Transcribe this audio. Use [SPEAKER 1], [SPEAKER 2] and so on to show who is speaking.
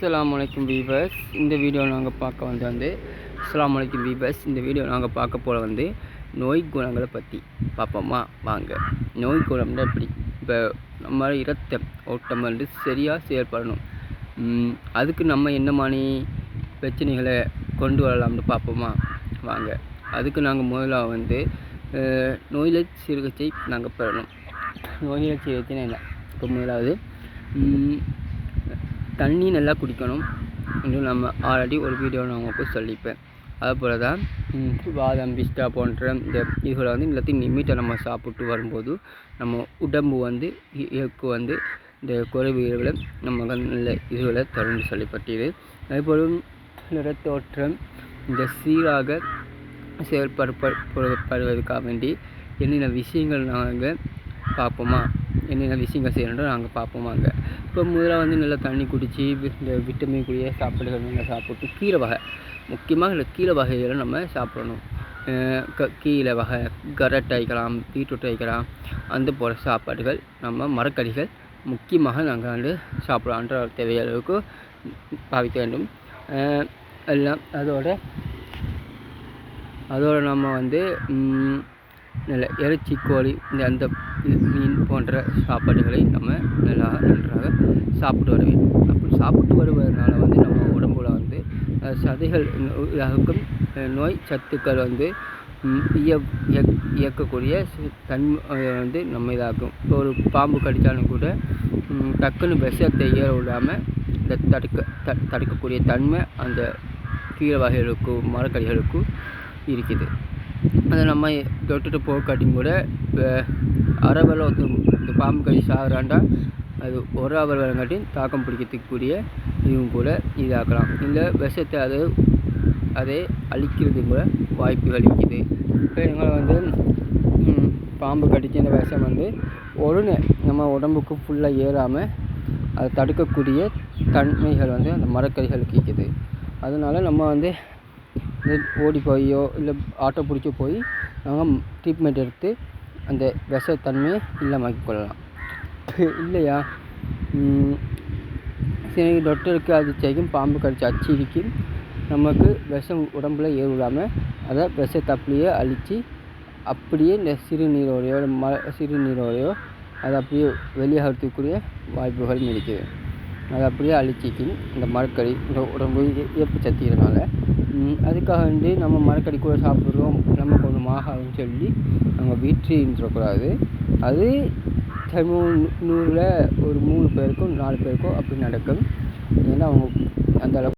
[SPEAKER 1] அஸ்லாம் வலைக்கும் வீவர்ஸ் இந்த வீடியோ நாங்கள் பார்க்க வந்து வந்து அஸ்லாம் வலைக்கும் வீவர்ஸ் இந்த வீடியோ நாங்கள் பார்க்க போல வந்து நோய் குணங்களை பற்றி பார்ப்போமா? வாங்க. நோய் குணம்னா எப்படி? இப்போ நம்ம இரத்தம் ஓட்டம் வந்து சரியாக செயல்படணும். அதுக்கு நம்ம என்ன மாதிரி பிரச்சனைகளை கொண்டு வரலாம்னு பார்ப்போமா? வாங்க. அதுக்கு நாங்கள் முதல்ல வந்து நோயில சிகிச்சை நாங்கள் பெறணும். நோயில சிகிச்சைன்னு என்ன? இப்போ முதலாவது தண்ணி நல்லா குடிக்கணும் என்று நம்ம ஆல்ரெடி ஒரு வீடியோ நான் உங்களுக்கு சொல்லிப்பேன். அதுபோல் தான் பாதாம் பிஸ்டா போன்ற இந்த இதுகளை வந்து எல்லாத்தையும் லிமிட்டை நம்ம சாப்பிட்டு வரும்போது நம்ம உடம்பு வந்து இயக்கு வந்து இந்த குறைவுகளை நம்ம நல்ல இதுகளை தொடர்ந்து சொல்லப்பட்டது. அதேபோல் நிறத்தோற்றம் இந்த சீராக செயல்படுப்படுவதற்காக வேண்டி என்னென்ன விஷயங்கள் நாங்கள் பார்ப்போமா? என்னென்ன விஷயங்கள் செய்யணுன்றோ நாங்கள் பார்ப்போமாங்க இப்போ முதல்ல வந்து நல்லா தண்ணி குடித்து இந்த விட்டமின் கூடிய சாப்பாடுகள் நல்லா சாப்பிட்டு கீரை வகை. முக்கியமாக இந்த கீரை வகைகளை நம்ம சாப்பிடணும். க கீரை வகை கரட்டை வைக்கலாம் பீட்ரூட் வைக்கலாம் அந்த போல் சாப்பாடுகள் நம்ம மரக்கறிகள் முக்கியமாக நாங்கள் வந்து சாப்பிடலான்ற அன்றாட பாவிக்க வேண்டும். எல்லாம் அதோட அதோட நம்ம வந்து நல்ல இறைச்சி கோழி இந்த அந்த மீன் போன்ற சாப்பாடுகளை நம்ம நல்லா நன்றாக சாப்பிட்டு வர வேண்டும் அப்படி சாப்பிட்டு வருவதனால வந்து நம்ம உடம்புல வந்து சதைகள் இருக்கும் நோய் சத்துக்கள் வந்து இய இயக்கக்கூடிய தன் தன்மை வந்து நம்ம இதாகும் இப்போ ஒரு பாம்பு கடித்தாலும் கூட டக்குன்னு விஷத்தை ஏற விடாமல் இந்த தடுக்க த தடுக்கக்கூடிய தன்மை அந்த கீரை வகைகளுக்கும் மரக்கடைகளுக்கும் இருக்குது. அதை நம்ம தொட்டுட்டு போகாட்டியும் கூட இப்போ அரவலை இந்த பாம்பு கடி சாகுறாண்டா அது ஒரு அவர் வரங்காட்டியும் தாக்கம் பிடிக்கிறதுக்கு கூடிய இதுவும் கூட இதாக்கலாம். இல்லை விஷத்தை அது அதை அழிக்கிறது கூட வாய்ப்புகள் அளிக்குது இப்போ எங்களை வந்து பாம்பு கடிக்கிற விஷம் வந்து உடனே நம்ம உடம்புக்கு ஃபுல்லாக ஏறாமல் அதை தடுக்கக்கூடிய தன்மைகள் வந்து அந்த மரக்கறிகளுக்கு இருக்குது. அதனால் நம்ம வந்து ஓடி போயோ இல்லை ஆட்டோ பிடிச்சி போய் நாங்கள் ட்ரீட்மெண்ட் எடுத்து அந்த விஷத்தன்மையை இல்லாமக்கி கொள்ளலாம். இல்லையா? சரி டாக்டருக்கு அது பாம்பு கடிச்சு அச்சிக்கும் நமக்கு விஷம் உடம்புல ஏறிடாமல் அதை விஷத்தை அப்படியே அழித்து அப்படியே இந்த சிறுநீரோடையோ ம சிறுநீரோடையோ அதை அப்படியே வெளியாகிறதுக்குரிய வாய்ப்புகள் இருக்குது அதை அப்படியே அழிச்சிக்கும் இந்த மரக்கறி இந்த உடம்பு ஏற்பு ஈர்ப்பு அதுக்காக வந்து நம்ம மரக்கறி கூட சாப்பிட்றோம். நமக்கு ஒன்றும் ஆகாதுன்னு சொல்லி நம்ம வீட்டின்றக்கூடாது அது தமிழ் நூறில் ஒரு மூணு பேருக்கும் நாலு பேருக்கும் அப்படி நடக்கும். ஏன்னா அவங்க அந்த